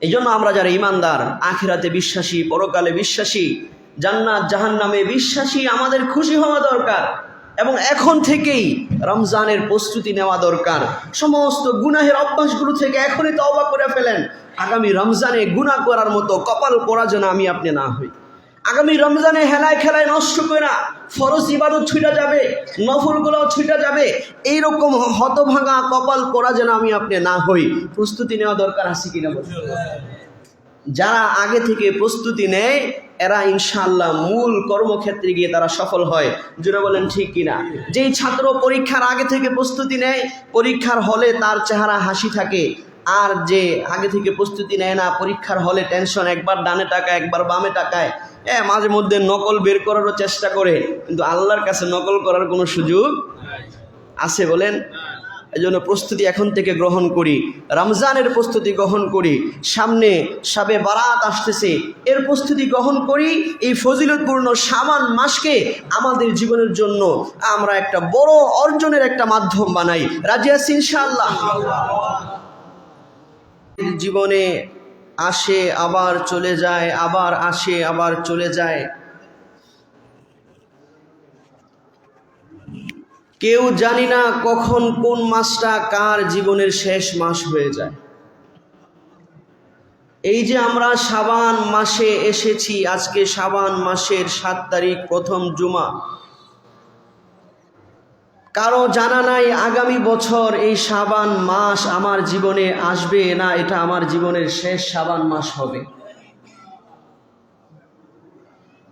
এই জন্য আমরা যারা ইমানদার আখিরাতে বিশ্বাসী, পরকালে বিশ্বাসী, জান্নাত জাহান নামে বিশ্বাসী, আমাদের খুশি হওয়া দরকার এবং এখন থেকেই রমজানের প্রস্তুতি নেওয়া দরকার। সমস্ত গুনাহের অভ্যাসগুলো থেকে এখনই তওবা করে ফেলেন। আগামী রমজানে গুনাহ করার মতো কপাল পড়া যেন আমি আপনি না হই। আগামী রমজানে হেলায় খেলায় নষ্ট করে না। ফরজ ইবাদত ছুটা যাবে নফলগুলো ছুটা যাবে। এইরকম হতভাঙা কপাল পড়া যেন আমি আপনি না হই। প্রস্তুতি নেওয়া দরকার আছে কিনা? যারা আগে থেকে প্রস্তুতি নেয়, এরা ইনশাআল্লাহ মূল কর্মক্ষেত্রে গিয়ে তারা সফল হয়। জুড়ে বলেন ঠিক কিনা? যেই ছাত্র পরীক্ষার আগে থেকে প্রস্তুতি নেয়, পরীক্ষার হলে তার চেহারা হাসি থাকে। আর যে আগে থেকে প্রস্তুতি নেয় না, পরীক্ষার হলে টেনশন, একবার ডানে টাকায় একবার বামে টাকায় এ মাঝে মধ্যে নকল বের করারও চেষ্টা করে কিন্তু আল্লাহর কাছে নকল করার কোনো সুযোগ আছে বলেন? এই জন্য প্রস্তুতি এখন থেকে গ্রহণ করি রমজানের প্রস্তুতি গ্রহণ করি সামনে সাবে বারাত আসতেছে এর প্রস্তুতি গ্রহণ করি এই ফজিলতপূর্ণ সামান মাসকে আমাদের জীবনের জন্য আমরা একটা বড় অর্জনের একটা মাধ্যম বানাই। রাজি আছি ইনশাআল্লাহ? জীবনে আসে, আবার চলে যায়, আবার আসে, আবার চলে যায়। কেউ জানি না কখন কোন মাসটা কার জীবনের শেষ মাস হয়ে যায়। এই যে আমরা সাবান মাসে এসেছি, আজকে সাবান মাসের সাত তারিখ, প্রথম জুমা। কারও জানা নাই আগামী বছর এই সাবান মাস আমার জীবনে আসবে না, এটা আমার জীবনের শেষ সাবান মাস হবে।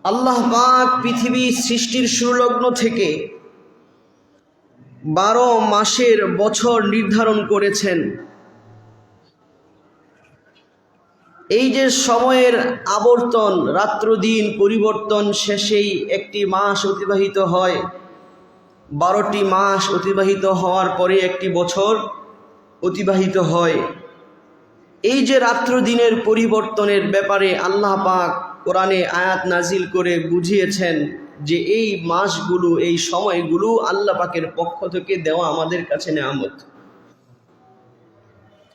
আল্লাহ পাক পৃথিবী সৃষ্টির সুলগ্ন থেকে বারো মাসের বছর নির্ধারণ করেছেন। এই যে সময়ের আবর্তন রাত্র দিন পরিবর্তন শেষেই একটি মাস অতিবাহিত হয়। বারোটি মাস অতিবাহিত হওয়ার পরে একটি বছর অতিবাহিত হয়। এই যে রাত্র দিনের পরিবর্তনের ব্যাপারে আল্লাহ পাক কোরআনে আয়াত নাজিল করে বুঝিয়েছেন যে এই মাসগুলো, এই সময়গুলো আল্লাহ পাকের পক্ষ থেকে দেওয়া আমাদের কাছে নেয়ামত।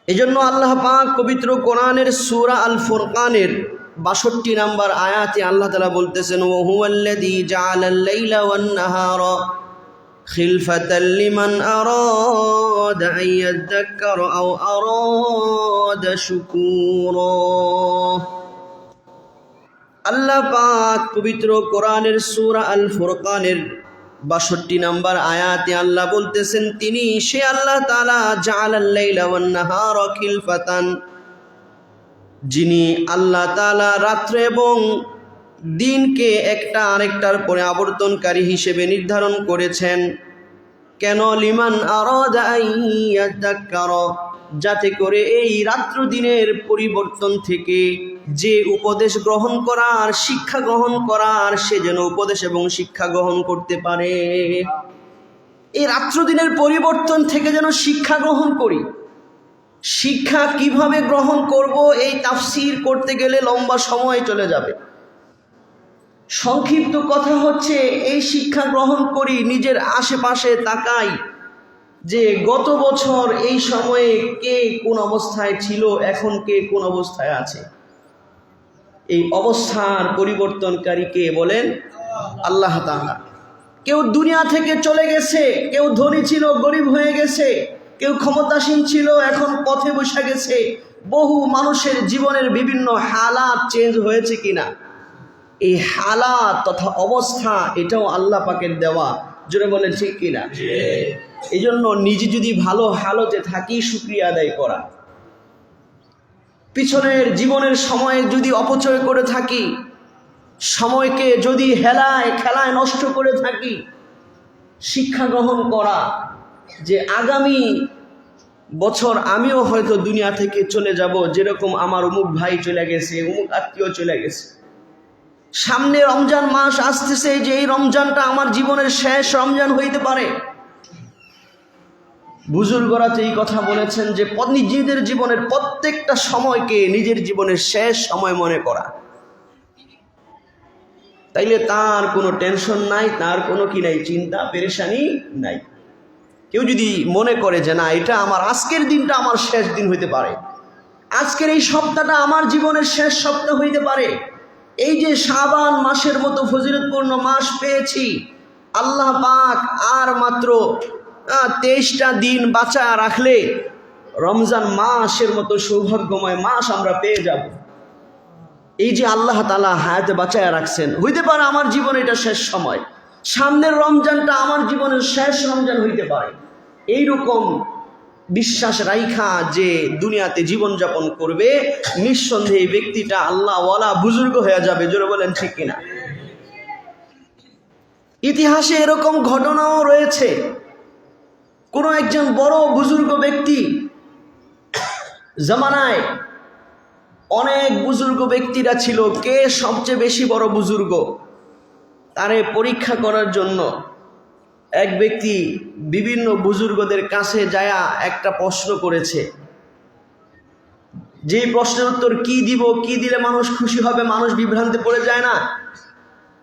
এজন্য আল্লাহ পাক পবিত্র কোরআনের সূরা আল ফুরকানের বাষট্টি নাম্বার আয়াতে আল্লাহ তালা বলতেছেন ও হুয়াল্লাযী জাআলাল লাইলা ওয়ান নাহারা خلفة لمن أراد أن يذكر أو أراد شكورا আল্লাহ পাক পবিত্র কোরআনের সূরা আল ফুরকানের বাষট্টি নাম্বার আয়াতে আল্লাহ বলতেছেন তিনি সে আল্লাহ তাআলা জাআলাল লাইলা ওয়ান নাহারা খিলফাতান যিনি আল্লাহ তাআলা রাত্র এবং দিনকে একটা আরেকটার পরে আবর্তনকারী হিসেবে নির্ধারণ করেছেন। কেন? লিমান আরাদার যাতে করে এই রাত্র দিনের পরিবর্তন থেকে যে উপদেশ গ্রহণ করার শিক্ষা গ্রহণ করার সে যেন উপদেশ এবং শিক্ষা গ্রহণ করতে পারে। এই রাত্র দিনের পরিবর্তন থেকে যেন শিক্ষা গ্রহণ করি। শিক্ষা কীভাবে গ্রহণ করব এই তাফসির করতে গেলে লম্বা সময় চলে যাবে। সংক্ষিপ্ত কথা হচ্ছে, এই শিক্ষা গ্রহণ করি, নিজের আশেপাশে তাকাই যে গত বছর এই সময়ে কে কোন অবস্থায় ছিল, এখন কে কোন অবস্থায় আছে। এই অবস্থার পরিবর্তনকারী কে বলেন আল্লাহ তাআলা। কেউ দুনিয়া থেকে চলে গেছে, কেউ ধনী ছিল, গরিব হয়ে গেছে, কেউ ক্ষমতাসীন ছিল, এখন পথে বসে গেছে। বহু মানুষের জীবনের বিভিন্ন হালাত চেঞ্জ হয়েছে কিনা? এই হালাত তথা অবস্থা এটাও আল্লাহ পাকের দেওয়া। জোরে বলেন ঠিক কিনা এই জন্য নিজে যদি ভালো হালতে থাকি শুক্রিয়া আদায় করা। পিছনের জীবনের সময় যদি অপচয় করে থাকি সময়কে যদি হেলায় খেলায় নষ্ট করে থাকি শিক্ষা গ্রহণ করা যে আগামী বছর আমিও হয়তো দুনিয়া থেকে চলে যাব যেরকম আমার অমুক ভাই চলে গেছে অমুক আত্মীয় চলে গেছে। সামনে রমজান মাস আসতেছে যে এই রমজানটা আমার জীবনের শেষ রমজান হইতে পারে। বুজুর্গরা এই কথা বলেছেন যে নিজেদের জীবনের প্রত্যেকটা সময়কে নিজের জীবনের শেষ সময় মনে করা। তাইলে তার কোনো টেনশন নাই, তার কোনো কি নাই, চিন্তা, পেরেশানি নাই। কেউ যদি মনে করে যে, না, এটা আমার আজকের দিনটা আমার শেষ দিন হইতে পারে। আজকের এই সপ্তাহটা আমার জীবনের শেষ সপ্তাহ হইতে পারে। এই যে শাবান মাসের মতো ফজিলতপূর্ণ মাস পেয়েছি, আল্লাহ পাক আর মাত্র তেইশটা দিন বাঁচা রাখলে রমজান মাসের মতো সৌভাগ্যময় মাস আমরা পেয়ে যাব। এই যে আল্লাহ তালা হায়াতে বাঁচায় রাখছেন, হইতে পারে আমার জীবনে এটা শেষ সময়, সামনের রমজানটা আমার জীবনের শেষ রমজান হইতে পারে। এইরকম বিশ্বাস রাইখা যে দুনিয়াতে জীবনযাপন করবে, নিঃসন্দেহে এই ব্যক্তিটা আল্লাহ ওয়ালা বুজুর্গ হয়ে যাবে, জোরে বলেন ঠিক কিনা? ইতিহাসে এরকম ঘটনাও রয়েছে। কোনো একজন বড় বুজুর্গ ব্যক্তি জামানায় অনেক বুজুর্গ ব্যক্তিরা ছিল। কে সবচেয়ে বেশি বড় বুজুর্গ? তারে পরীক্ষা করার জন্য এক ব্যক্তি বিভিন্ন বুজুর্গদের কাছে যায়া একটা প্রশ্ন করেছে। যে প্রশ্নের উত্তর কি দিব, কি দিলে মানুষ খুশি হবে, মানুষ বিভ্রান্তে পড়ে যায় না?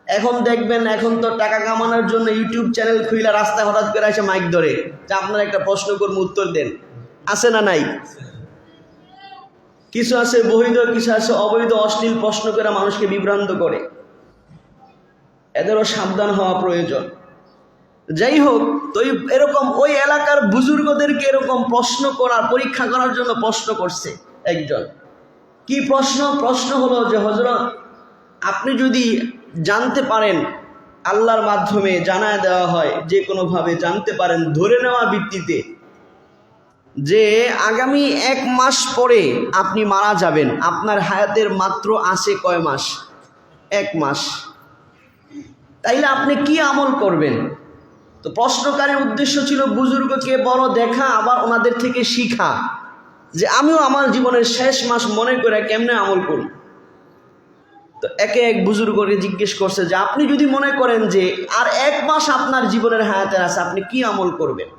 এখন দেখবেন, এখন তো টাকা কামানোর জন্য ইউটিউব চ্যানেল খুইলা রাস্তায় হঠাৎ করে এসে মাইক ধরে। যে আপনার একটা প্রশ্ন করব, উত্তর দেন। আছে না নাই? কিছু আছে বৈধ, কিছু আছে অবৈধ, অশ্লীল প্রশ্ন করে মানুষকে বিভ্রান্ত করে। এদেরও সাবধান হওয়া প্রয়োজন। যাই হোক তো এরকম ওই এলাকার বুজুর্গদেরকে এরকম প্রশ্ন করার, পরীক্ষা করার জন্য প্রশ্ন করছে একজন। কি প্রশ্ন? প্রশ্ন হলো যে হজরত আপনি যদি জানতে পারেন, আল্লাহর মাধ্যমে জানায় দেওয়া হয়, যে কোনোভাবে জানতে পারেন, ধরে নেওয়া ভিত্তিতে, যে আগামী এক মাস পরে আপনি মারা যাবেন, আপনার হায়াতের মাত্র আছে কয় মাস? এক মাস। তাইলে আপনি কি আমল করবেন? তো প্রশ্নকারের উদ্দেশ্য ছিল, বুজুর্গকে বড় দেখা আবার ওনাদের থেকে শিখা যে আমিও আমার জীবনের শেষ মাস মনে করে কেমনে আমল করি তো একে এক বুজুর্গকে জিজ্ঞেস করছে যে, আপনি যদি মনে করেন যে আর এক মাস আপনার জীবনের হায়াতে আছে, আপনি কি আমল করবেন?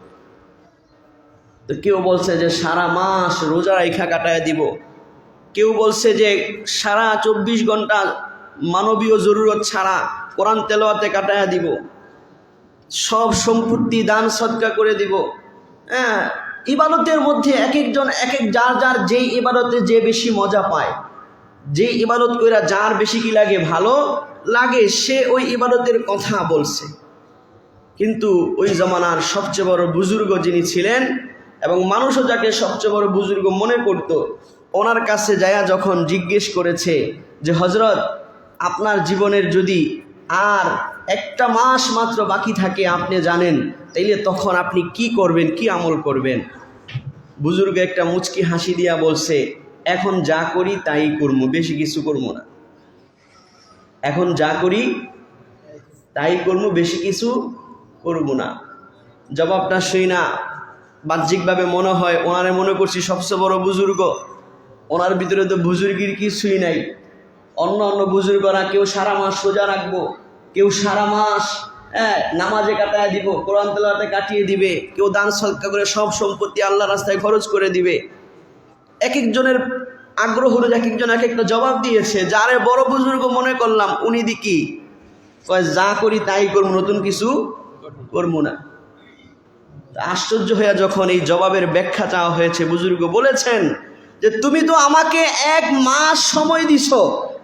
তো কেউ বলছে যে, সারা মাস রোজা রেখা কাটায় দিব। কেউ বলছে যে, সারা চব্বিশ ঘণ্টা মানবীয় জরুরত ছাড়া কোরআন তেলোয়াতে কাটায় দিব। সব সম্পত্তি দান সৎকা করে দিব। হ্যাঁ ইবাদতের মধ্যে এক একজন এক এক যার যার যেই ইবাদতে যে বেশি মজা পায় যে ইবাদত কইরা যার বেশি কি লাগে, ভালো লাগে, সে ওই ইবাদতের কথা বলছে। কিন্তু ওই জমানার সবচেয়ে বড় বুজুর্গ যিনি ছিলেন এবং মানুষও যাকে সবচেয়ে বড় বুজুর্গ মনে করত, ওনার কাছে যায়া যখন জিজ্ঞেস করেছে যে হজরত আপনার জীবনের যদি আর একটা মাস মাত্র বাকি থাকে, আপনি জানেন। তাইলে তখন আপনি কি করবেন, কি আমল করবেন? বুজুর্গ একটা মুচকি হাসি দিয়া বলছে, এখন যা করি তাই করব, বেশি কিছু করব না। এখন যা করি তাই করব, বেশি কিছু করব না। জবাবটা শুই না। বাহ্যিকভাবে মনে হয়, ওনারে মনে করছি সবচেয়ে বড় বুজুর্গ। ওনার ভিতরে তো বুজুর্গির কিছুই নাই। অন্য অন্য বুজুর্গরা কেউ সারা মাস সোজা রাখব, কেউ সারা মাস হ্যাঁ নামাজে কাটায় দিব, কোরআন তেলাতে কাটিয়ে দিবে, কেউ দান সৎকা করে সব সম্পত্তি আল্লাহ রাস্তায় খরচ করে দিবে। এক একজনের আগ্রহ হলো এক একজন এক একটা জবাব দিয়েছে, যারে বড় বুজুর্গ মনে করলাম, উনি দি কি? কয়, যা করি তাই করব, নতুন কিছু করব না। আশ্চর্য হইয়া যখন এই জবাবের ব্যাখ্যা চাওয়া হয়েছে, বুজুর্গ বলেছেন যে, তুমি তো আমাকে এক মাস সময় দিছ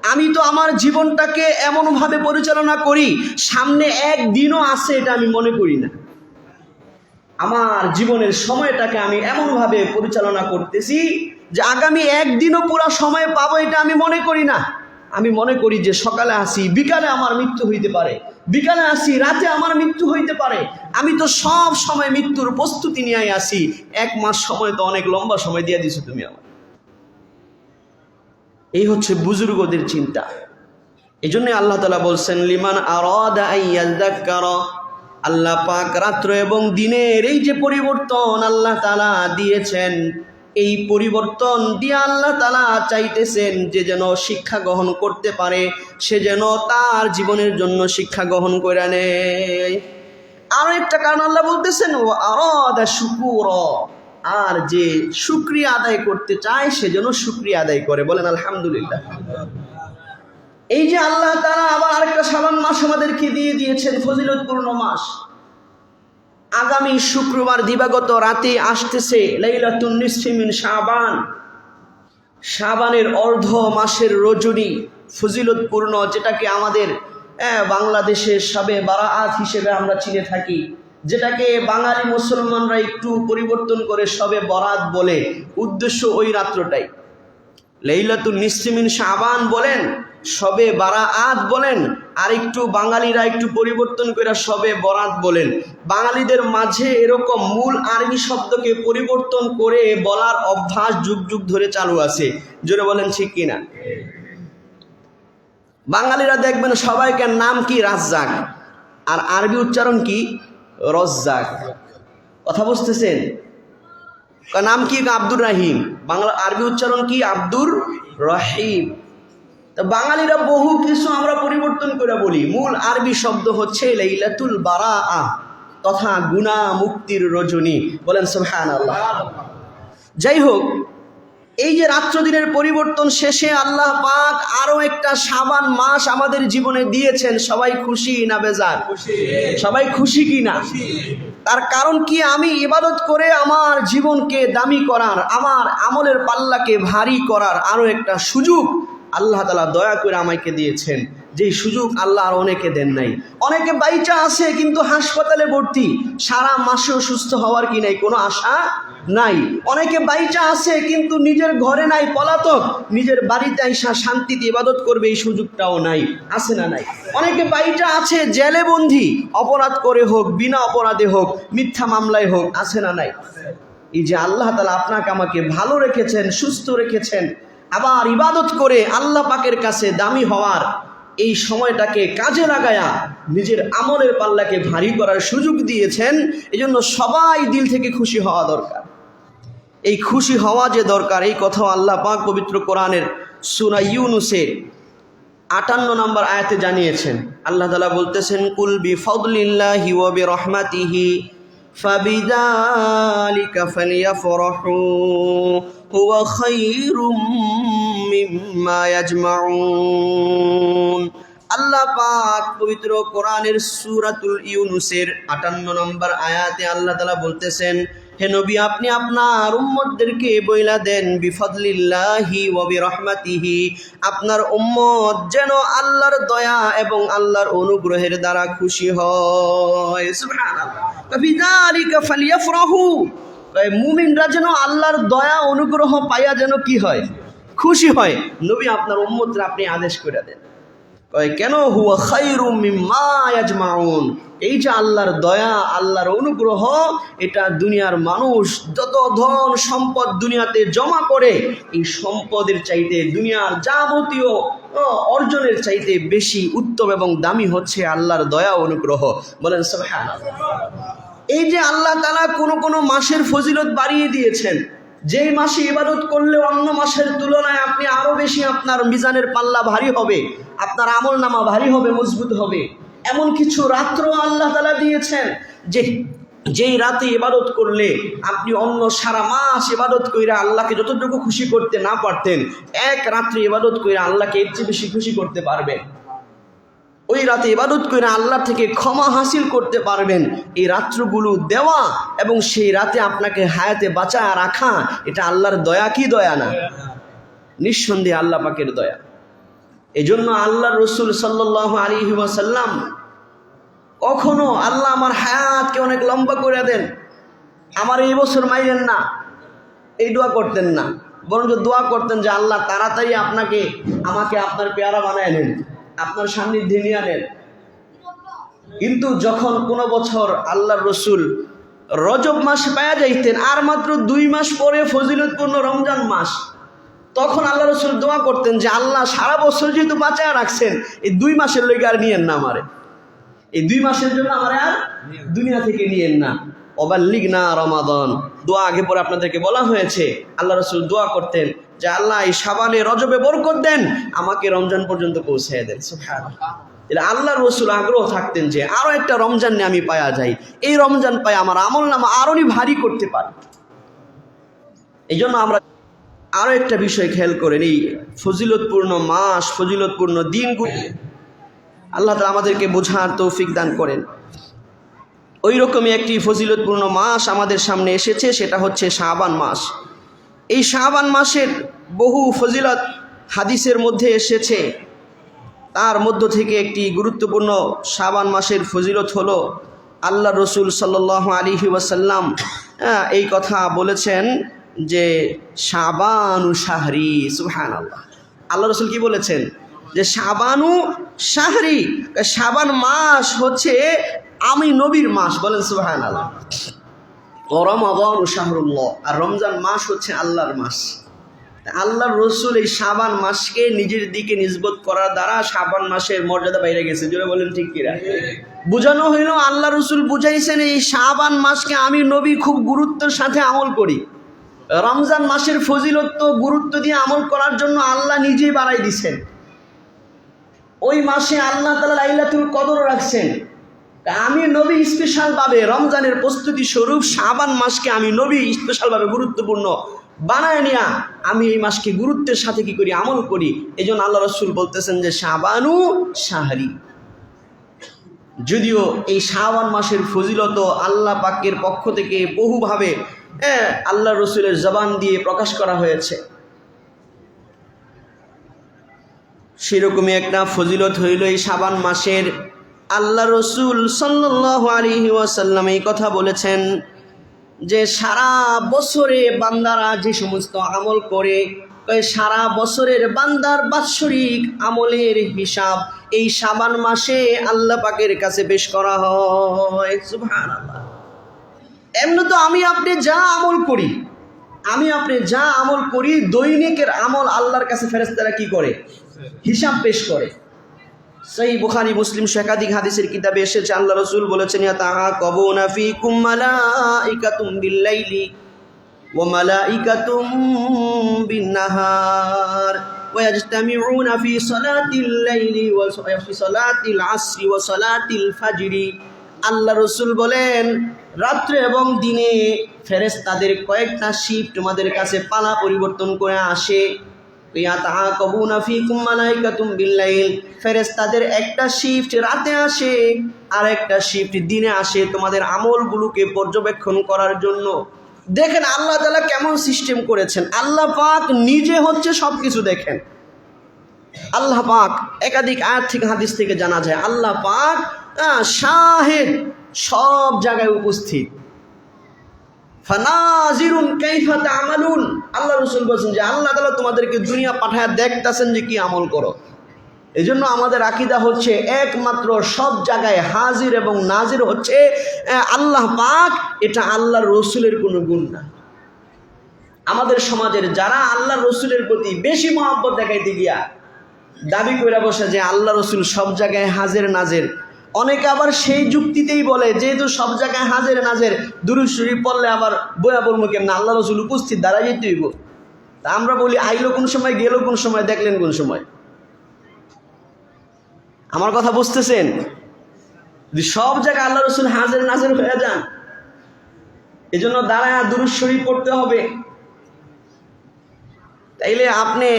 আমি তো আমার জীবনটাকে এমনভাবে পরিচালনা করি, সামনে এক দিনও আছে এটা আমি মনে করি না। আমার জীবনের সময়টাকে আমি এমনভাবে পরিচালনা করতেছি যে আগামী একদিনও পুরো সময় পাবো এটা আমি মনে করি না। আমি মনে করি যে সকালে আসি, বিকালে আমার মৃত্যু হইতে পারে। বিকালে আসি, রাতে আমার মৃত্যু হইতে পারে। আমি তো সব সময় মৃত্যুর প্রস্তুতি নিয়ে আসি। এক মাস সময় তো অনেক লম্বা সময় দিয়ে দিছো তুমি আমার এই হচ্ছে বুজুর্গদের চিন্তা। এই জন্য আল্লাহ তালা বলছেন, লিমান আর আল্লাহ পাক রাত্র এবং দিনের এই যে পরিবর্তন আল্লাহ তালা দিয়েছেন, এই পরিবর্তন দিয়ে আল্লাহ তালা চাইতেছেন যে যেন শিক্ষা গ্রহণ করতে পারে, সে যেন তার জীবনের জন্য শিক্ষা গ্রহণ করে নেয়। আরও একটা কারণ আল্লাহ বলতেছেন ও আরাদা শুকুর আর যে শুক্রিয়া আদায় করতে চায় সেজন্য যেন শুক্রিয়া আদায় করে। বলেন, আলহামদুলিল্লাহ। এই যে আল্লাহ তারা আবার আরেকটা সাবান মাস আমাদেরকে দিয়ে দিয়েছেন, ফজিলতপূর্ণ মাস। আগামী শুক্রবার দিবাগত রাতে আসতেছে লাইলাতুন নিসফিমিন শাবান। শাবানের অর্ধ মাসের রজনী ফজিলতপূর্ণ, যেটাকে আমাদের বাংলাদেশের সবে বারাআত হিসেবে আমরা চিনে থাকি। যেটাকে বাঙালি মুসলমানরা একটু পরিবর্তন করে সবে বরাত বলে, উদ্দেশ্য ওই রাত্রটাই। লাইলাতুল নিসমিন শাবান বলেন, সবে বারাআত বলেন, আর একটু বাঙালিরা একটু পরিবর্তন করে সবে বরাত বলেন। বাঙালিদের মাঝে এরকম মূল আরবি শব্দকে পরিবর্তন করে বলার অভ্যাস যুগ যুগ ধরে চালু আছে। জোরে বলেন ঠিক কিনা? বাঙালিরা দেখবেন সবাইকে নাম কি? রাজ্জাক। আর আরবি উচ্চারণ কি? রজ্জাক। কথা বুঝতেছেন? নাম কি? আব্দুর রাহিম। বাংলা আরবি উচ্চারণ কি? আব্দুর রহিম। তা বাঙালিরা বহু কিছু আমরা পরিবর্তন করে বলি। মূল আরবি শব্দ হচ্ছে লাইলাতুল বারা তথা গুনা মুক্তির রজনী। বলেন সুবহান আল্লাহ যাই হোক এই যে রাত্র দিনের পরিবর্তন শেষে আল্লাহ পাক আরও একটা সাবান মাস আমাদের জীবনে দিয়েছেন সবাই খুশি না বেজার? সবাই খুশি কি না? তার কারণ কি আমি ইবাদত করে আমার জীবনকে দামি করার আমার আমলের পাল্লাকে ভারী করার আরও একটা সুযোগ আল্লাহ তালা দয়া করে আমাকে দিয়েছেন। যে সুযোগ আল্লাহ আর অনেকে দেন নাই। অনেকে বাইচা আছে কিন্তু হাসপাতালে ভর্তি, সারা মাসেও সুস্থ হওয়ার কি নাই, কোনো আশা নাই। অনেকে বাইচা আছে কিন্তু নিজের ঘরে নাই, পলাতক, নিজের বাড়িতে আইসা শান্তিতে ইবাদত করবে, এই সুযোগটাও নাই, আছে না নাই? অনেকে বাইচা আছে, জেলে বন্দি, অপরাধ করে হোক, বিনা অপরাধে হোক, মিথ্যা মামলায় হোক, আছে না নাই? এই যে আল্লাহ তালা আপনাকে আমাকে ভালো রেখেছেন, সুস্থ রেখেছেন, আবার ইবাদত করে আল্লাহ পাকের কাছে দামি হওয়ার এই সময়টাকে কাজে লাগায়া নিজের আমলের পাল্লাকে ভারী করার সুযোগ দিয়েছেন, এজন্য সবাই দিল থেকে খুশি হওয়া দরকার। এই খুশি হওয়া যে দরকার, এই কথাও আল্লাহ পাক পবিত্র কোরআনের সুরা ইউনুসে আটান্ন নম্বর আয়াতে জানিয়েছেন। আল্লাহ তালা বলতেছেন, কুল বি ফদলিল্লাহি ওয়া বি রহমাতিহি ফাবিযালিকা ফালিয়াফরাহু, হুয়া খায়রুম মিম্মা ইয়াজমাউন। আল্লাহ পাক পবিত্র কোরআনের সূরাতুল ইউনুসের 58 নম্বর আয়াতে আল্লাহ তাআলা বলতেছেন, হে নবী, আপনি আপনার উম্মতদেরকে বইলা দেন বিফদলিল্লাহি ওয়া বিরহমাতিহি। আপনার উম্মত যেন আল্লাহর দয়া এবং আল্লাহর অনুগ্রহের দ্বারা খুশি হয়। মুমিনরা যেন আল্লাহর দয়া অনুগ্রহ পাইয়া যেন কি হয়? খুশি হয়, নবী আপনার উম্মতরা আপনি আদেশ করে দেন। কেন? হুয়া খাইরুম মিম্মা ইয়াজমাউন। এই যে আল্লাহর দয়া, আল্লাহর অনুগ্রহ, এটা দুনিয়ার মানুষ যত ধন সম্পদ দুনিয়াতে জমা করে, এই সম্পদের চাইতে দুনিয়ার যাবতীয় অর্জনের চাইতে বেশি উত্তম এবং দামি হচ্ছে আল্লাহর দয়া অনুগ্রহ। বলেন, সুবহানাল্লাহ। এই যে আল্লাহ তালা কোনো কোনো মাসের ফজিলত বাড়িয়ে দিয়েছেন যেই মাসে ইবাদত করলে অন্য মাসের তুলনায় আপনি আরও বেশি আপনার মিজানের পাল্লা ভারী হবে, আপনার আমল নামা ভারী হবে, মজবুত হবে। এমন কিছু রাত্র আল্লাহ তালা দিয়েছেন যে যেই রাতে ইবাদত করলে আপনি অন্য সারা মাস ইবাদত কইরা আল্লাহকে যতটুকু খুশি করতে না পারতেন, এক রাত্রে ইবাদত কইরা আল্লাহকে এর চেয়ে বেশি খুশি করতে পারবেন। ওই রাতে ইবাদত করে আল্লাহ থেকে ক্ষমা হাসিল করতে পারবেন। এই রাত্রগুলো দেওয়া এবং সেই রাতে আপনাকে হায়াতে বাঁচায় রাখা, এটা আল্লাহর দয়া কি দয়া না? নিঃসন্দেহে আল্লাহ পাকের দয়া। এই জন্য আল্লাহ রসুল সাল্লাহ আলী ওয়াসাল্লাম কখনো আল্লাহ আমার হায়াতকে অনেক লম্বা করে দেন, আমার এই বছর মাইলেন না, এই দোয়া করতেন না, বরঞ্চ দোয়া করতেন যে আল্লাহ তাড়াতাড়ি আপনাকে, আমাকে আপনার পেয়ারা বানায় নেন। আপনার সান্নিধ্যে নিয়ে আনেন। কিন্তু যখন কোনো বছর আল্লাহর রসুল রজব মাস পাওয়া যাইতেন, আর মাত্র দুই মাস পরে ফজিলতপূর্ণ রমজান মাস, তখন আল্লাহ রসুল দোয়া করতেন যে, আল্লাহ সারা বছর যেহেতু বাঁচায় রাখছেন, এই দুই মাসের লেগে আর নিয়েন না আমারে। এই দুই মাসের জন্য আমার আর দুনিয়া থেকে নিয়েন না। অবাল্লিগ না রমাদন। দোয়া আগে পরে আপনাদেরকে বলা হয়েছে, আল্লাহ রসুল দোয়া করতেন যে আল্লাহ এই সাবানে রজবে বরকত দেন, আমাকে রমজান পর্যন্ত পৌঁছে দেন। এটা আল্লাহ রসুল আগ্রহ থাকতেন যে আরও একটা রমজান নিয়ে আমি পাওয়া যাই। এই রমজান পাই আমার আমল নামা আরও ভারী করতে পারি। এই জন্য আমরা আরও একটা বিষয় খেয়াল করেন এই ফজিলতপূর্ণ মাস, ফজিলতপূর্ণ দিনগুলি। আল্লাহ তালা আমাদেরকে বোঝার তৌফিক দান করেন। ওই রকমই একটি ফজিলতপূর্ণ মাস আমাদের সামনে এসেছে, সেটা হচ্ছে শাবান মাস। এই শাবান মাসের বহু ফজিলত হাদিসের মধ্যে এসেছে। তার মধ্য থেকে একটি গুরুত্বপূর্ণ শাবান মাসের ফজিলত হলো আল্লাহ রসুল সাল্লাহ আলিহি ওয়াসাল্লাম আহ, এই কথা বলেছেন যে শাবানু শাহরি সুহান আল্লাহ আল্লাহ রসুল কি বলেছেন? যে শাবানু শাহরি শাবান মাস হচ্ছে আমি নবীর মাস বলেন সুহান আল্লাহ রমাদান শাহরুল্লাহ। আর রমজান মাস হচ্ছে আল্লাহর মাস। আল্লাহর রসুল এই শাবান মাসকে নিজের দিকে নিজবত করার দ্বারা শাবান মাসের মর্যাদা বাইরে গেছে। জোরে বলেন ঠিক কিরা বুঝানো হইল আল্লাহ রসুল বুঝাইছেন এই শাবান মাসকে আমি নবী খুব গুরুত্বের সাথে আমল করি। রমজান মাসের ফজিলত গুরুত্ব দিয়ে আমল করার জন্য আল্লাহ নিজেই বাড়াই দিছেন। ওই মাসে আল্লাহ তালা লাইলাতুল কদর রাখছেন। আমি নবী স্পেশালভাবে রমজানের প্রস্তুতি স্বরূপ শাবান মাসকে আমি নবী স্পেশালভাবে গুরুত্বপূর্ণ বানায় নিয়া আমি এই মাসকে গুরুত্বের সাথে কি করি? আমল করি। এই জন্য আল্লাহ রসুল বলতেছেন যে শাবানু সাহারি যদিও এই শাবান মাসের ফজিলত আল্লাহ পাকের পক্ষ থেকে বহুভাবে আল্লাহ রসুলের জবান দিয়ে প্রকাশ করা হয়েছে। সেরকমই একটা ফজিলত হইল এই শাবান মাসের আল্লাহ রসুল সাল্লাহ আলিহি ওয়াসাল্লাম এই কথা বলেছেন যে সারা বছরে বান্দারা যে সমস্ত আমল করে সারা বছরের বান্দার বাৎসরিক আমলের হিসাব এই সাবান মাসে আল্লাহ পাকের কাছে পেশ করা হয়। সুবহানাল্লাহ। এমনি তো আমি আপনি যা আমল করি, আমি আপনি যা আমল করি, দৈনিকের আমল আল্লাহর কাছে ফেরেস্তারা কি করে? হিসাব পেশ করে। সেই বুখারি মুসলিম শেখাদিক হাদিসের কিতাবে এসেছে আল্লাহ রসুল বলেছেন ইয়া তাহা কবুনা ফিকুম মালাইকাতুম বিল্লাইলি ওয়া মালাইকাতুম বিন্নাহার ويجتمعون في صلاة الليل وفي صلاة العصر وصلاة الفجر আল্লাহ রসুল বলেন রাত্রে এবং দিনে ফেরেস তাদের কয়েকটা শিফট তোমাদের কাছে পালা পরিবর্তন করে আসে ফেরেস্তাদের একটা শিফট রাতে আসে আর একটা শিফট দিনে আসে তোমাদের আমলগুলোকে পর্যবেক্ষণ করার জন্য। দেখেন আল্লাহ তালা কেমন সিস্টেম করেছেন। আল্লাহ পাক নিজে হচ্ছে সব কিছু দেখেন। আল্লাহ পাক একাধিক আয়াত থেকে হাদিস থেকে জানা যায়, আল্লাহ পাক শাহেদ সব জায়গায় উপস্থিত। ফানাজিরুন কাইফা তা'মালুন। আল্লাহ রাসূল বলেন যে, আল্লাহ তাআলা তোমাদেরকে দুনিয়া পাঠায় দেখতাছেন যে কি আমল করো। এজন্য আমাদের আকীদা হচ্ছে একমাত্র সব জায়গায় হাজির এবং নাজির হচ্ছে আল্লাহ পাক। এটা আল্লাহর রসুলের কোনো গুণ না। আমাদের সমাজের যারা আল্লাহ রসুলের প্রতি বেশি মহাব্বত দেখাইতে গিয়া দাবি করে বসে যে আল্লাহ রসুল সব জায়গায় হাজের, নাজের। অনেকে আবার সেই যুক্তিতেই বলে, যেহেতু সব জায়গায় হাজের নাজের দুরুদ শরীফ পড়লে আবার বয়া বলব কেমন? আল্লাহ রসুল উপস্থিত দাঁড়াই যেতে হইব। তা আমরা বলি, আইলো কোন সময়, গেল কোন সময়, দেখলেন কোন সময়? আমার কথা বুঝতেছেন? যদি সব জায়গায় আল্লাহ রসুল হাজের নাজের হয়ে যান, এজন্য দাঁড়ায় দুরুদ শরীফ পড়তে হবে। তাইলে আপনি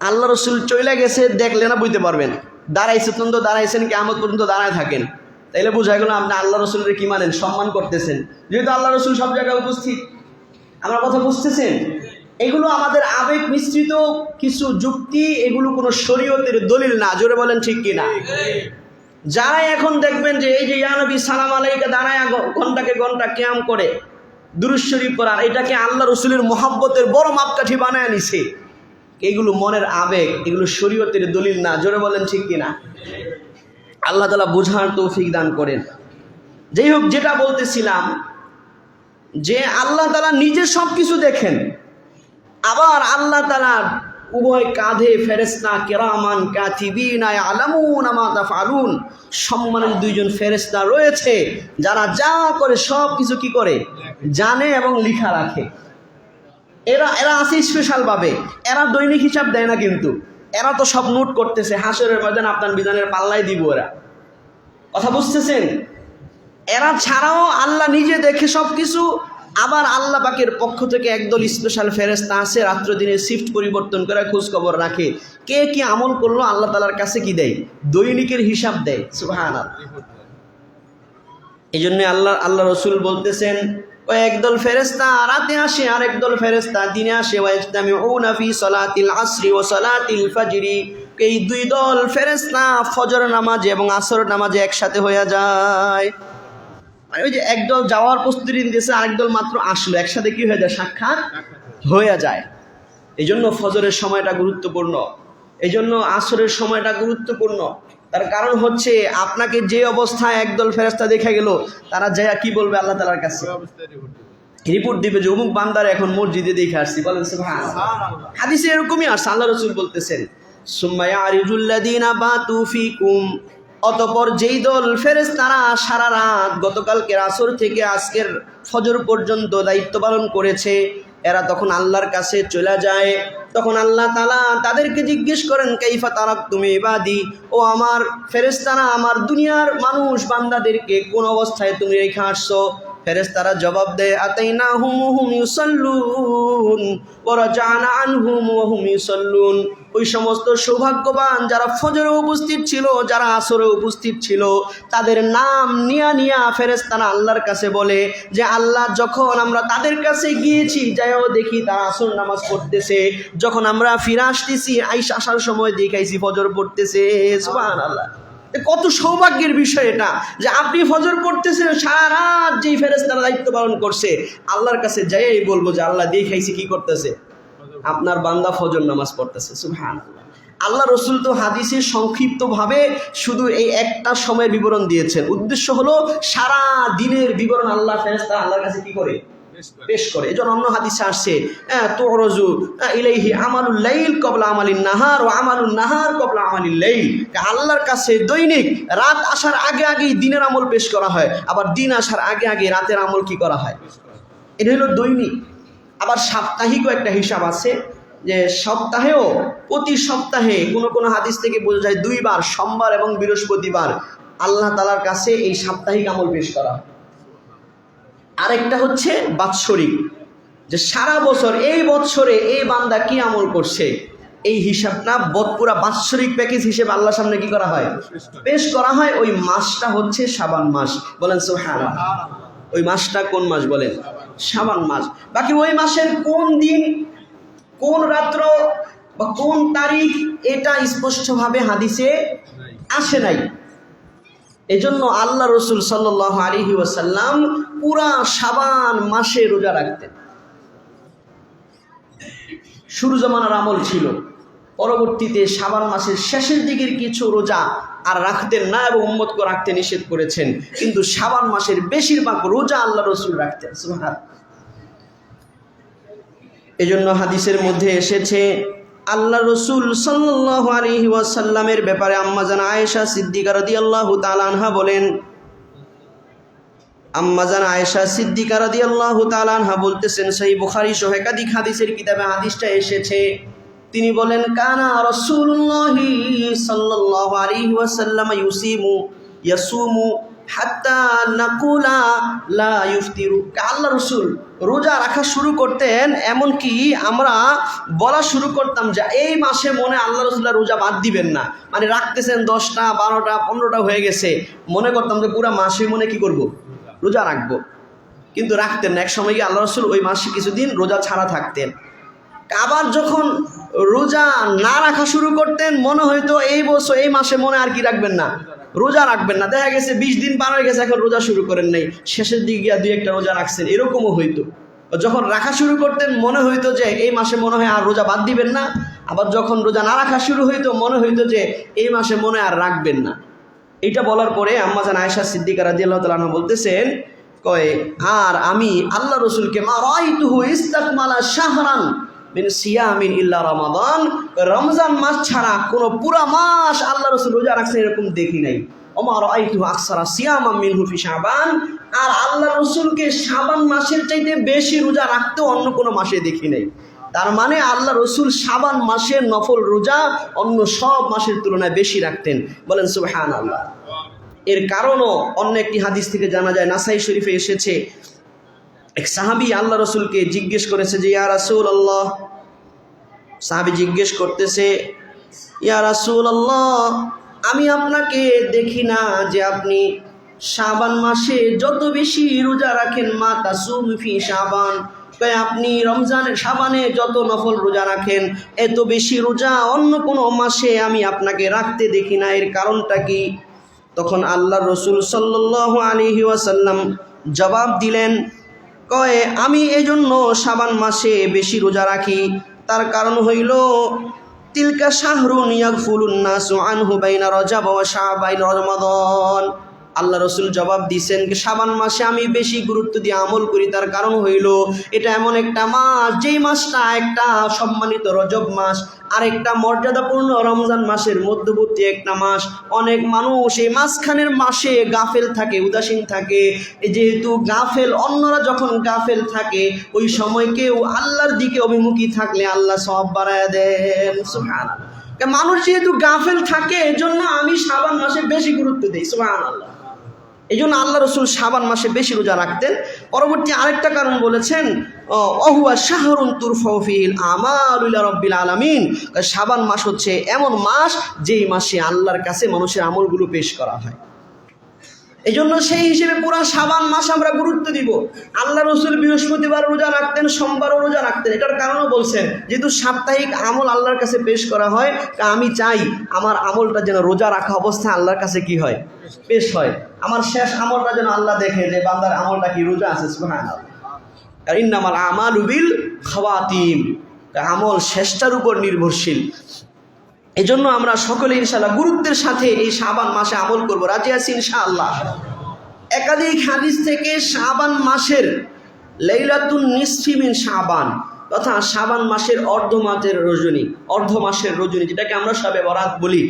আল্লাহ রসুল চলে গেছে, দেখলে না বুঝতে পারবেন। দাঁড়াইছে পর্যন্ত দাঁড়াইছেন কেমন পর্যন্ত দাঁড়ায় থাকেন। তাইলে বোঝা গেল আপনি আল্লাহ রসুলের কি মানেন, সম্মান করতেছেন। যেহেতু আল্লাহ রসুল সব জায়গায় উপস্থিত, আমরা কথা বুঝতেছেন? এগুলো আমাদের আবেগ মিশ্রিত কিছু যুক্তি, এগুলো কোনো শরীয়তের দলিল না। জোরে বলেন ঠিক কিনা যারাই এখন দেখবেন যে এই যে ইয়ানবী সালাম আলাইকে, দাঁড়ায় ঘন্টাকে ঘণ্টা ক্যাম করে দুরুশ্বরী পড়ার, এটাকে আল্লাহ রসুলের মহাব্বতের বড় মাপকাঠি বানায় নিছে এগুলো মনের আবেগ, এগুলো শরীয়তের দলিল না। জোরে বলেন ঠিক কিনা? আল্লাহ তালা বোঝার তৌফিক দান করেন। যাই হোক, যেটা বলতেছিলাম যে আল্লাহ তালা নিজে সব কিছু দেখেন। আবার আল্লাহ তালা উভয় কাঁধে ফেরেস্তা কেরামান কাতিবিন আলামুন আমাতা তাফআলুন। সম্মানের দুইজন ফেরেস্তা রয়েছে, যারা যা করে সব কিছু কি করে? জানে এবং লিখা রাখে। এরা এরা আছে স্পেশালভাবে। এরা দৈনিক হিসাব দেয় না কিন্তু। এরা তো সব নোট করতেছে, হাসরের ময়দান আপনার বিধানের পাল্লাই দিব এরা। কথা বুঝতেছেন? এরা ছাড়াও আল্লাহ নিজে দেখে সব কিছু আবার আল্লাহ পাকের পক্ষ থেকে একদল স্পেশাল ফেরেস্তা আছে রাত্র দিনে শিফট পরিবর্তন করে খোঁজ খবর রাখে। কে কি আমল করল, আল্লাহ তালার কাছে কি দেয়? দৈনিকের হিসাব দেয় সুহান এই জন্য আল্লাহ আল্লাহ রসুল বলতেছেন ও একদল ফেরেস্তা রাতে আসে আর একদল ফেরেস্তা দিনে আসে। ওয়াজতামিউনা ফি সলাতিল আসরি ও সলাতিল ফাজরি। এই দুই দল ফেরেস্তা ফজর নামাজে এবং আসর নামাজে একসাথে হয়ে যায়। মানে ওই যে একদল যাওয়ার প্রস্তুতি দিয়েছে আরেক দল মাত্র আসলো। একসাথে কি হয়ে যায়? সাক্ষাৎ হয়ে যায়। এই জন্য ফজরের সময়টা গুরুত্বপূর্ণ। এই জন্য আসরের সময়টা গুরুত্বপূর্ণ। তার কারণ হচ্ছে আপনাকে যে অবস্থায় একদল ফেরেস্তা দেখা গেল তারা যায় কি বলবে আল্লাহ তালার কাছে? রিপোর্ট দিবে। যে অমুক বান্দার এখন মসজিদে দেখে আসছি। বলেন হাদিসে এরকমই আসছে আল্লাহ রসুল বলতেছেন অতপর যেই দল ফেরেস তারা সারা রাত গতকালকে আসর থেকে আজকের ফজর পর্যন্ত দায়িত্ব পালন করেছে এরা তখন আল্লাহর কাছে চলে যায়। তখন আল্লাহ তালা তাদেরকে জিজ্ঞেস করেন, কাইফা তারাক তুমি বাদি ও আমার ফেরেস্তানা আমার দুনিয়ার মানুষ, বান্দাদেরকে কোন অবস্থায় তুমি রেখে আসছো? ফেরেস্তারা জবাব দেয় আতাইনা হুম হুম ইউসাল্লুন ওরা জানা আনহুম হুম ইউসাল্লুন। ওই সমস্ত সৌভাগ্যবান যারা ফজরে উপস্থিত ছিল, যারা আসরে উপস্থিত ছিল, তাদের নাম নিয়া নিয়া ফেরেস্তারা আল্লাহর কাছে বলে যে, আল্লাহ যখন আমরা তাদের কাছে গিয়েছি, যাইও দেখি তারা আসর নামাজ পড়তেছে। যখন আমরা ফিরে আসতেছি, আইস আসার সময় দেখাইছি ফজর পড়তেছে। সুবহানাল্লাহ। এ কত সৌভাগ্যের বিষয় এটা যে আপনি ফজর পড়তেছেন, সারা যেই ফেরেস্তারা দায়িত্ব পালন করছে, আল্লাহর কাছে যাই বলব যে আল্লাহ দেখাইছি কি করতেছে? আপনার বান্দা ফজর নামাজ পড়তেছে সুবহান আল্লাহ রসুল তো হাদিসে সংক্ষিপ্তভাবে শুধু এই একটা সময়ের বিবরণ দিয়েছেন। উদ্দেশ্য হলো সারা দিনের বিবরণ আল্লাহ ফেরেস্তা আল্লাহর কাছে কি করে? পেশ করে। এই জন্য অন্য হাদিসে আসছে তোরজু ইলাইহি আমালুল লাইল কবলা আমালিন নাহার, ও আমালুল নাহার কবলা আমালিল লাইল। আল্লাহর কাছে দৈনিক রাত আসার আগে আগেই দিনের আমল পেশ করা হয়, আবার দিন আসার আগে আগে রাতের আমল কি করা হয়? এটা হলো দৈনিক। আবার সাপ্তাহিকও একটা হিসাব আছে যে সপ্তাহেও প্রতি সপ্তাহে কোনো কোনো হাদিস থেকে বোঝা যায় দুইবার, সোমবার এবং বৃহস্পতিবার আল্লাহ তালার কাছে এই সাপ্তাহিক আমল পেশ করা হয়। আরেকটা হচ্ছে বাৎসরিক, যে সারা বছর এই বছরে এই বান্দা কি আমল করছে? এই হিসাবটা বৎপুরা বাৎসরিক প্যাকেজ হিসেবে আল্লাহর সামনে কি করা হয়? পেশ করা হয়, ওই মাসটা হচ্ছে সাবান মাস। বলেন সোহান ওই মাসটা কোন মাস বলেন? সাবান মাস। বাকি ওই মাসের কোন দিন, কোন রাত্র বা কোন তারিখ, এটা স্পষ্টভাবে হাদিসে আসে নাই। এজন্য আল্লাহ রসুল সাল্লাহ আলহি ওয়াসাল্লাম পুরা সাবান মাসে রোজা রাখতেন। শুরু জমানার আমল ছিল। পরবর্তীতে সাবান মাসের শেষের দিকের কিছু রোজা আর রাখতেন না এবং উম্মতকে রাখতে নিষেধ করেছেন। কিন্তু সাবান মাসের বেশিরভাগ রোজা আল্লাহ রসুল রাখতেন। সুবহান। এজন্য হাদিসের মধ্যে এসেছে আল্লাহ রসুল সাল্লাহ আলহি ওয়াসাল্লামের ব্যাপারে আম্মাজান আয়েশা সিদ্দিকা রদি আল্লাহ তালানহা বলেন আম্মাজান আয়েশা সিদ্দিকা রদি আল্লাহ তালানহা বলতেছেন সেই বুখারি সহ একাধিক হাদিসের কিতাবে হাদিসটা এসেছে। তিনি বলেন, কানা রসুল্লাহি সাল্লাহ আলহি ওয়াসাল্লাম ইউসিমু ইয়াসুমু হাত্তা নাকুলা লা ইফতিরু আল্লাহ রসুল রোজা রাখা শুরু করতেন, এমনকি আমরা বলা শুরু করতাম যে এই মাসে মনে আল্লাহ রসুল্লাহ রোজা বাদ দিবেন না। মানে রাখতেছেন দশটা, বারোটা, পনেরোটা হয়ে গেছে। মনে করতাম যে পুরো মাসে মনে কি করব? রোজা রাখব। কিন্তু রাখতেন না। এক সময় গিয়ে আল্লাহ রসুল ওই মাসে কিছুদিন রোজা ছাড়া থাকতেন। আবার যখন রোজা না রাখা শুরু করতেন, মনে হয়তো এই বছর, এই মাসে মনে আর কি রাখবেন না? রোজা রাখবেন না। দেখা গেছে বিশ দিন পার হয়ে গেছে, এখন রোজা শুরু করেন নাই। শেষের দিকে গিয়া দুই একটা রোজা রাখছেন, এরকমও হইতো। যখন রাখা শুরু করতেন, মনে হইতো যে এই মাসে মনে হয় আর রোজা বাদ দিবেন না। আবার যখন রোজা না রাখা শুরু হইতো, মনে হইতো যে এই মাসে মনে আর রাখবেন না। এটা বলার পরে আম্মাজান আয়েশা সিদ্দিকা রাদিয়াল্লাহু তাআলা বলতেছেন, কয়, আর আমি আল্লাহ রসুলকে মা রাইতুহু ইস্তাকমালা শাহরান মিন সিয়ামিন ইল্লা রমাদান। রমজান মাস ছাড়া কোনো পুরা মাস আল্লাহ রসুল রোজা রাখছেন এরকম দেখি নাই। অমার আইতু আকসারা সিয়ামা মিন হুফি শাবান। আর আল্লাহ রসুলকে শাবান মাসের চাইতে বেশি রোজা রাখতেও অন্য কোনো মাসে দেখি নাই। তার মানে আল্লাহ রসুল শাবান মাসের নফল রোজা অন্য সব মাসের তুলনায় বেশি রাখতেন। বলেন সুবহান আল্লাহ এর কারণও অন্য একটি হাদিস থেকে জানা যায়, নাসাই শরীফে এসেছে এক সাহাবি আল্লাহ রসুলকে জিজ্ঞেস করেছে যে, ইয়া রাসুল আল্লাহ সাহাবি জিজ্ঞেস করতেছে, ইয়া রাসুল আল্লাহ আমি আপনাকে দেখি না যে আপনি শাবান মাসে যত বেশি রোজা রাখেন, মা তাসুম ফি শাবান কয় আপনি রমজানের সাবানে যত নফল রোজা রাখেন, এত বেশি রোজা অন্য কোনো মাসে আমি আপনাকে রাখতে দেখি না। এর কারণটা কি? তখন আল্লাহ রসুল সাল্লাহ আলহি ওয়াসাল্লাম জবাব দিলেন কয়, আমি এই জন্য সাবান মাসে বেশি রোজা রাখি। তার কারণ হইল, তিলকা শাহরুন ইয়াগফুলুন নাসু আনহু বাইনা রজাব ওয়া শাবাইন রমাদান। আল্লাহ রসুল জবাব দিয়েছেন সাবান মাসে আমি বেশি গুরুত্ব দিয়ে আমল করি। তার কারণ হইল, এটা এমন একটা মাস, যেই মাসটা একটা সম্মানিত রজব মাস আর একটা মর্যাদাপূর্ণ রমজান মাসের মধ্যবর্তী একটা মাস। অনেক মানুষ এই মাঝখানের মাসে গাফেল থাকে, উদাসীন থাকে। যেহেতু গাফেল, অন্যরা যখন গাফেল থাকে, ওই সময় কেউ আল্লাহর দিকে অভিমুখী থাকলে আল্লাহ সব বাড়ায় দেন। মানুষ যেহেতু গাফেল থাকে, এজন্য আমি সাবান মাসে বেশি গুরুত্ব দিই সুহান আল্লাহ এই জন্য আল্লাহ রসুল সাবান মাসে বেশি রোজা রাখতেন। পরবর্তী আরেকটা কারণ বলেছেন অহুয়া শাহরুন তুরফিল আমারুল্লাহ রব্বিল আলমিন। সাবান মাস হচ্ছে এমন মাস যেই মাসে আল্লাহর কাছে মানুষের আমলগুলো পেশ করা হয়। এই জন্য সেই হিসেবে পুরো সাবান মাস আমরা গুরুত্ব দিব। আল্লাহ রসুল বৃহস্পতিবার রোজা রাখতেন, সোমবারও রোজা রাখতেন। এটার কারণও বলছেন, যেহেতু সাপ্তাহিক আমল আল্লাহর কাছে পেশ করা হয়, তা আমি চাই আমার আমলটা যেন রোজা রাখা অবস্থায় আল্লাহর কাছে কি হয়? পেশ হয়। আমার শেষ আমলটা যেন আল্লাহ দেখে যে বান্দার আমলটা কি রোজা আছে সুবহান আর ইন্নামাল আমাল উবিল খাওয়াতিম। আমল শেষটার উপর নির্ভরশীল। এজন্য আমরা সকলে ইনশাল্লাহ গুরুত্বের সাথে এই শাবান মাসে আমল করব। রাজি আছি ইনশাআল্লাহ? একাধিক হাদিস থেকে শাবান মাসের লাইলাতুন নিসফিমিন শাবান তথা শাবান মাসের অর্ধ মাসের রজনী, অর্ধ মাসের রজনী, যেটাকে আমরা সবে বরাত বলি।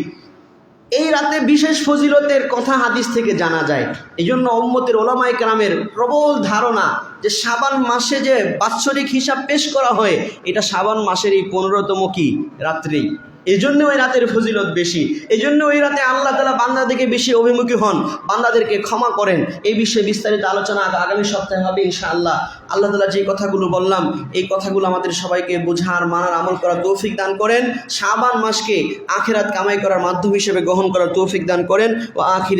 এই রাতে বিশেষ ফজিলতের কথা হাদিস থেকে জানা যায়। এই জন্য অম্মতের ওলামাই কেরামের প্রবল ধারণা যে সাবান মাসে যে বাৎসরিক হিসাব পেশ করা হয়, এটা সাবান মাসের এই পনেরোতম কি? রাত্রেই এই জন্য ওই রাতের ফজিলত বেশি। এই জন্য ওই রাতে আল্লাহ তালা বান্দাদেরকে বেশি অভিমুখী হন। বান্দাদেরকে ক্ষমা করেন। এই বিষয়ে বিস্তারিত আলোচনা আগামী সপ্তাহে হবে ইনশাআল্লাহ। আল্লাহ তালা যে কথাগুলো বললাম, এই কথাগুলো আমাদের সবাইকে বোঝার, মানার, আমল করার তৌফিক দান করেন। শাবান মাসকে আখেরাত কামাই করার মাধ্যম হিসেবে গ্রহণ করার তৌফিক দান করেন। ও আখির